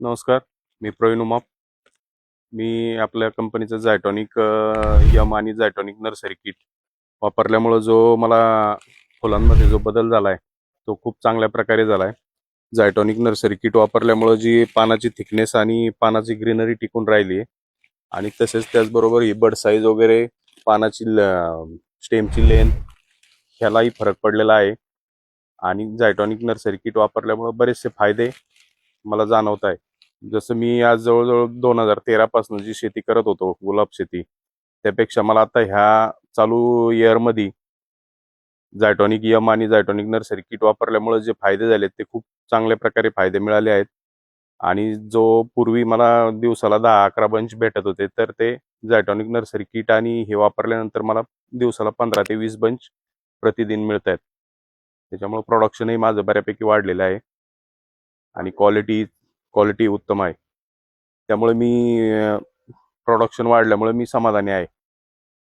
नमस्कार मी प्रवीण उमाप. मी आपल्या कंपनीचं जायटॉनिक यम आणि जायटॉनिक नर्सरी किट वापरल्यामुळं जो मला फुलांमध्ये जो बदल झाला आहे तो खूप चांगल्या प्रकारे झाला आहे जायटॉनिक नर्सरी किट वापरल्यामुळं जी पानाची थिकनेस आणि पानाची ग्रीनरी टिकून राहिली आहे आणि तसेच त्याचबरोबर ही बड साईज वगैरे पानाची स्टेमची लेंथ ह्यालाही फरक पडलेला आहे. आणि जायटॉनिक नर्सरी किट वापरल्यामुळं बरेचसे फायदे मला जाणवत आहे जसं मी आज जवळजवळ दोन हजार तेरापासून जी शेती करत होतो गुलाब शेती त्यापेक्षा मला आता ह्या चालू इयरमध्ये जायटॉनिक यम आणि जायटॉनिक नर्सरी किट वापरल्यामुळे जे फायदे झालेत ते खूप चांगल्या प्रकारे फायदे मिळाले आहेत. आणि जो पूर्वी मला दिवसाला दहा अकरा बंच भेटत होते तर ते जायटॉनिक नर्सरी किट आणि हे वापरल्यानंतर मला दिवसाला पंधरा ते वीस बंच प्रतिदिन मिळत आहेत त्याच्यामुळे प्रोडक्शनही माझं बऱ्यापैकी वाढलेलं आहे. आणि क्वालिटी क्वालिटी उत्तम आहे. त्यामुळे मी प्रोडक्शन वाढल्यामुळे मी समाधानी आहे.